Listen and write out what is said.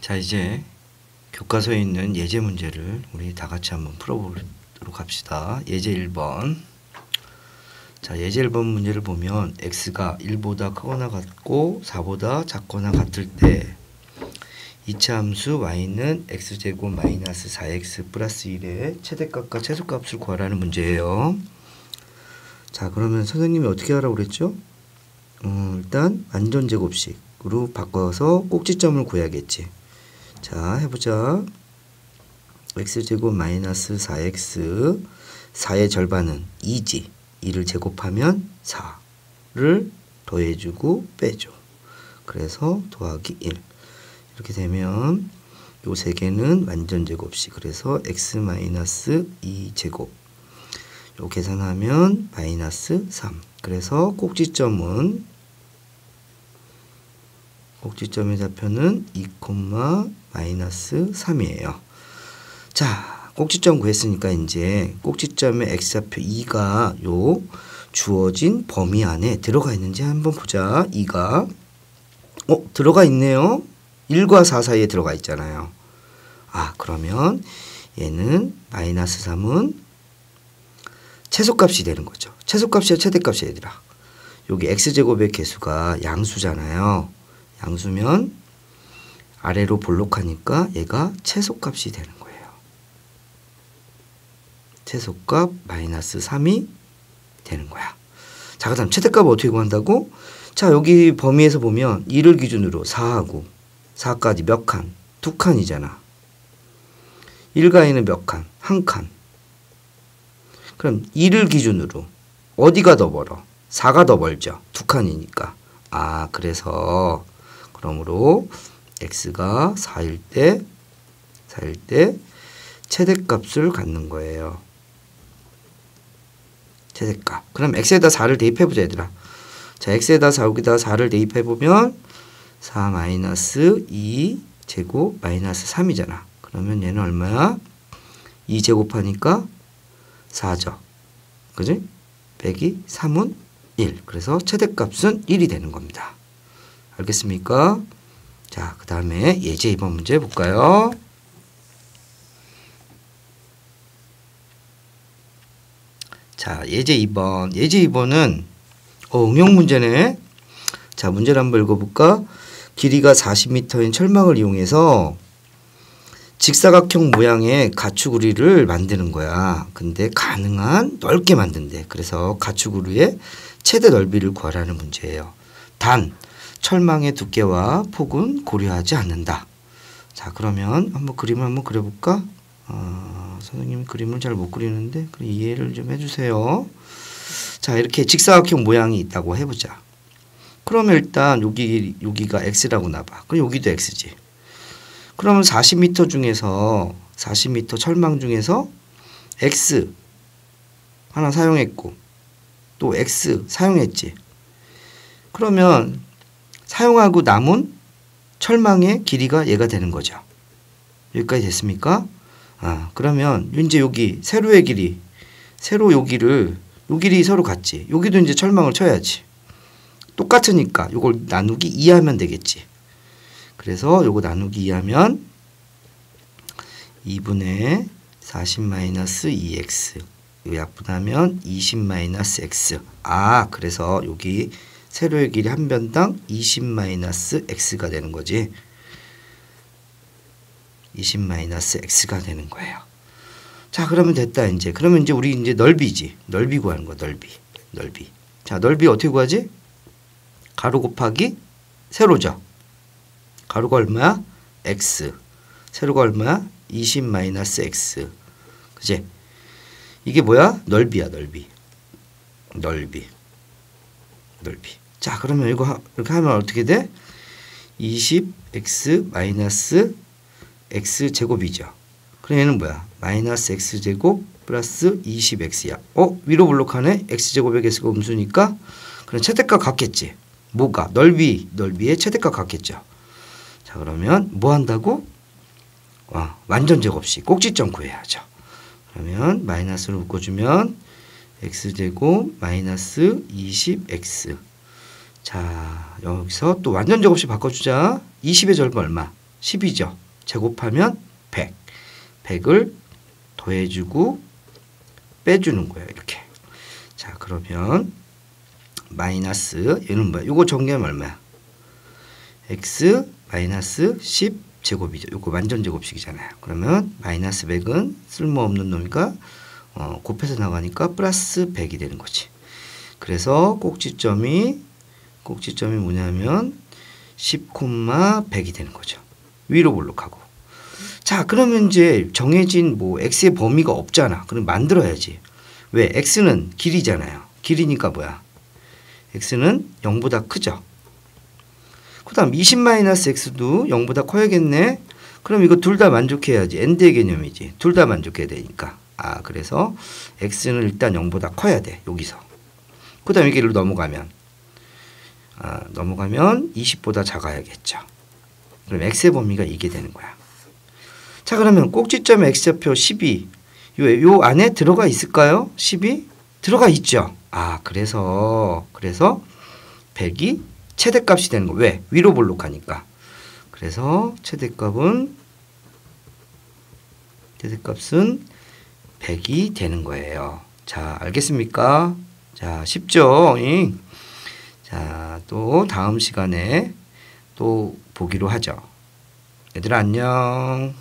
자 이제 교과서에 있는 예제 문제를 우리 다 같이 한번 풀어보도록 합시다. 예제 1번. 자 예제 1번 문제를 보면 x가 1보다 크거나 같고 4보다 작거나 같을 때 이차 함수 y는 x제곱 마이너스 4x 플러스 1의 최대값과 최소값을 구하라는 문제예요. 자 그러면 선생님이 어떻게 하라고 그랬죠? 어, 일단 완전 제곱식으로 바꿔서 꼭지점을 구해야겠지. 자 해보자. x제곱 마이너스 4x 4의 절반은 2지. 2를 제곱하면 4를 더해주고 빼줘. 그래서 더하기 1. 이렇게 되면 요 세 개는 완전 제곱식. 그래서 x 마이너스 2 제곱. 요 계산하면 마이너스 3. 그래서 꼭지점은 꼭지점의 좌표는 2, 마이너스 3이에요. 자, 꼭지점 구했으니까 이제 꼭지점의 x좌표 2가 요 주어진 범위 안에 들어가 있는지 한번 보자. 2가 어, 들어가 있네요. 1과 4 사이에 들어가 있잖아요. 아, 그러면 얘는 마이너스 3은 최소값이 되는 거죠. 최소값이야 최대값이 얘들아. 여기 x제곱의 개수가 양수잖아요. 양수면 아래로 볼록하니까 얘가 최소값이 되는 거예요. 최소값 마이너스 3이 되는 거야. 자, 그 다음 최대값 어떻게 구한다고? 자, 여기 범위에서 보면 1을 기준으로 4하고 4까지 몇 칸? 두 칸이잖아. 1가에는 몇 칸? 한 칸. 그럼 2를 기준으로 어디가 더 멀어? 4가 더 멀죠. 두 칸이니까. 아, 그래서 그러므로 x가 4일 때 4일 때 최대값을 갖는 거예요. 최대값. 그럼 x에다 4를 대입해 보자, 얘들아. 자, x에다 4 여기다 4를 대입해 보면 4 마이너스 2 제곱 마이너스 3이잖아. 그러면 얘는 얼마야? 2 제곱하니까 4죠. 그지? 빼기 3은 1. 그래서 최대값은 1이 되는 겁니다. 알겠습니까? 자, 그 다음에 예제 2번 문제 볼까요? 자, 예제 2번. 예제 2번은 어, 응용 문제네. 자, 문제를 한번 읽어볼까? 길이가 40m인 철망을 이용해서 직사각형 모양의 가축우리를 만드는 거야. 근데 가능한 넓게 만든대. 그래서 가축우리의 최대 넓이를 구하라는 문제예요. 단 철망의 두께와 폭은 고려하지 않는다. 자 그러면 한번 그림을 한번 그려볼까? 어, 선생님이 그림을 잘 못 그리는데 이해를 좀 해주세요. 자 이렇게 직사각형 모양이 있다고 해보자. 그러면 일단 여기 여기가 x라고 나봐. 그럼 여기도 x지. 그러면 40m 중에서 40m 철망 중에서 x 하나 사용했고 또 x 사용했지. 그러면 사용하고 남은 철망의 길이가 얘가 되는 거죠. 여기까지 됐습니까? 아, 그러면 이제 여기 세로의 길이 세로 여기를 요 길이 서로 같지. 여기도 이제 철망을 쳐야지. 똑같으니까 요걸 나누기 2 하면 되겠지. 그래서 요거 나누기 2 하면 2분의 40-2x 요 약분하면 20-x 아 그래서 여기 세로의 길이 한 변당 20-x가 되는 거지. 20-x가 되는 거예요. 자 그러면 됐다 이제. 그러면 이제 우리 이제 넓이지. 넓이 구하는 거 넓이. 넓이. 자 넓이 어떻게 구하지? 가로 곱하기 세로죠. 가로가 얼마야? X. 세로가 얼마야? 20-x 그지? 이게 뭐야? 넓이야 넓이. 넓이. 넓이 자 그러면 이거 이렇게 하면 어떻게 돼? 20x 마이너스 x 제곱이죠. 그럼 얘는 뭐야? 마이너스 x 제곱 플러스 20x야. 어? 위로 블록하네? X 제곱의 개수가 음수니까 그럼 최대값 같겠지. 뭐가? 넓이 넓이의 최대값 같겠죠. 자 그러면 뭐 한다고? 어, 완전 제곱식. 꼭지점 구해야죠. 그러면 마이너스로 묶어주면 x제곱 마이너스 20x 자 여기서 또 완전 제곱식 바꿔주자 20의 절반 얼마? 10이죠. 제곱하면 100. 100을 더해주고 빼주는 거예요. 이렇게. 자, 그러면 마이너스 얘는 뭐야? 이거 정리하면 얼마야? x 마이너스 10 제곱이죠. 이거 완전 제곱식이잖아요. 그러면 마이너스 100은 쓸모없는 놈이니까 어, 곱해서 나가니까 플러스 100이 되는 거지. 그래서 꼭지점이 꼭지점이 뭐냐면 10, 100이 되는 거죠. 위로 볼록하고. 자, 그러면 이제 정해진 뭐 x의 범위가 없잖아. 그럼 만들어야지. 왜? x는 길이잖아요. 길이니까 뭐야? x는 0보다 크죠. 그 다음 20-x도 0보다 커야겠네. 그럼 이거 둘 다 만족해야지. n대 개념이지. 둘 다 만족해야 되니까. 아, 그래서 x는 일단 0보다 커야 돼. 여기서. 그 다음 여기를 넘어가면 아, 넘어가면 20보다 작아야겠죠. 그럼 x의 범위가 이게 되는 거야. 자, 그러면 꼭지점 x좌표 12. 요, 요 안에 들어가 있을까요? 10이? 들어가 있죠. 아, 그래서 그래서 100이 최대값이 되는 거. 왜? 위로 볼록하니까. 그래서 최대값은 최대값은 100이 되는 거예요. 자, 알겠습니까? 자, 쉽죠? 자, 또 다음 시간에 또 보기로 하죠. 얘들아 안녕.